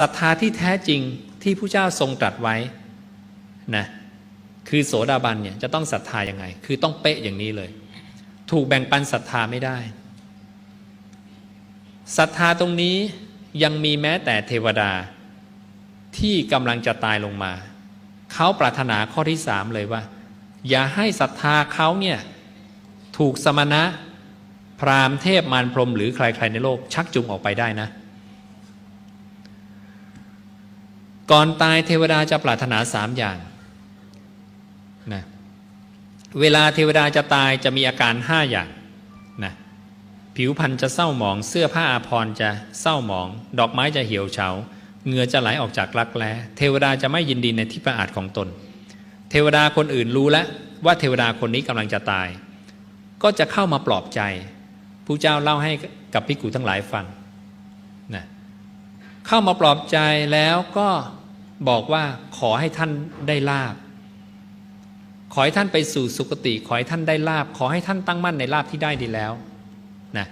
ศรัทธาที่แท้จริงที่ผู้เจ้าทรงตรัสไว้นะคือโสดาบันเนี่ยจะต้องศรัทธายังไง คือต้องเป๊ะอย่างนี้เลย ถูกแบ่งปันศรัทธาไม่ได้ศรัทธาตรงนี้ยังมีแม้แต่เทวดาที่กำลังจะตายลงมา เขาปรารถนาข้อที่สามเลยว่า อย่าให้ศรัทธาเขาเนี่ยถูกสมณะ พราหมณ์เทพมารพรมหรือใครๆในโลกชักจูงออกไปได้นะ ก่อนตายเทวดาจะปรารถนาสามอย่างนะเวลาเทวดาจะตายจะมีอาการห้าอย่างนะผิวพรรณจะเศร้าหมอง เสื้อผ้าอาภรณ์จะเศร้าหมอง ดอกไม้จะเหี่ยวเฉาเหงื่อจะไหลออกจากรักแร้เทวดาจะไม่ยินดีในที่ประอาจของตน เทวดาคนอื่นรู้แล้วว่าเทวดาคนนี้กำลังจะตาย ก็จะเข้ามาปลอบใจผู้เจ้าเล่าให้กับพิกุทั้งหลายฟัง เข้ามาปลอบใจแล้วก็บอกว่าขอให้ท่านได้ลาบ ขอให้ท่านไปสู่สุคติ ขอให้ท่านได้ลาบ ขอให้ท่านตั้งมั่นในลาบที่ได้ดีแล้วนะ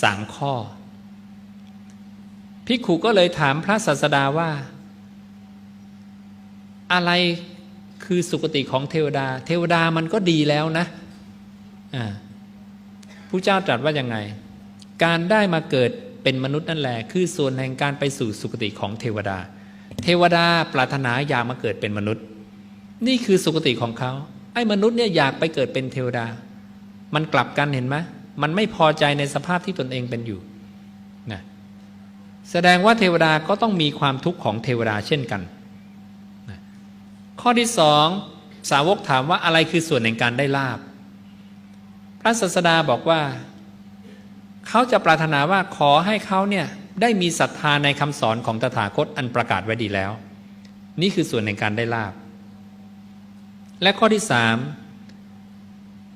สามข้อพิกขุก็เลยถามพระศาสดาว่า อะไรคือสุคติของเทวดา เทวดามันก็ดีแล้วนะอ่าผู้เจ้าตรัสว่ายังไง การได้มาเกิด เป็นมนุษย์นั่นแหละ คือส่วนแห่งการไปสู่สุคติของเทวดา เทวดาปรารถนาอยากมาเกิดเป็นมนุษย์ นี่คือสุคติของเขาไอ้มนุษย์เนี่ยอยากไปเกิดเป็นเทวดา มันกลับกันเห็นไหมมันไม่พอใจในสภาพที่ตนเองเป็นอยู่นะแสดงว่าเทวดาก็ต้องมีความทุกข์ของเทวดาเช่นกันนะข้อที่สองสาวกถามว่าอะไรคือส่วนแห่งการได้ลาบ พระศาสดาบอกว่า เขาจะปรารถนาว่าขอให้เขาเนี่ยได้มีศรัทธาในคำสอนของตถาคตอันประกาศไว้ดีแล้ว นี่คือส่วนในการได้ลาบ และข้อที่สาม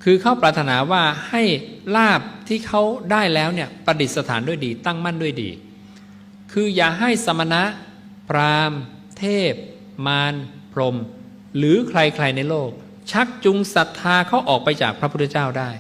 คือเขาปรารถนาว่าให้ลาบที่เขาได้แล้วเนี่ยประดิษฐานด้วยดี ตั้งมั่นด้วยดี คืออย่าให้สมณะ พราหมณ์ เทพ มาร พรหมหรือใครๆในโลก ชักจูงศรัทธาเขาออกไปจากพระพุทธเจ้าได้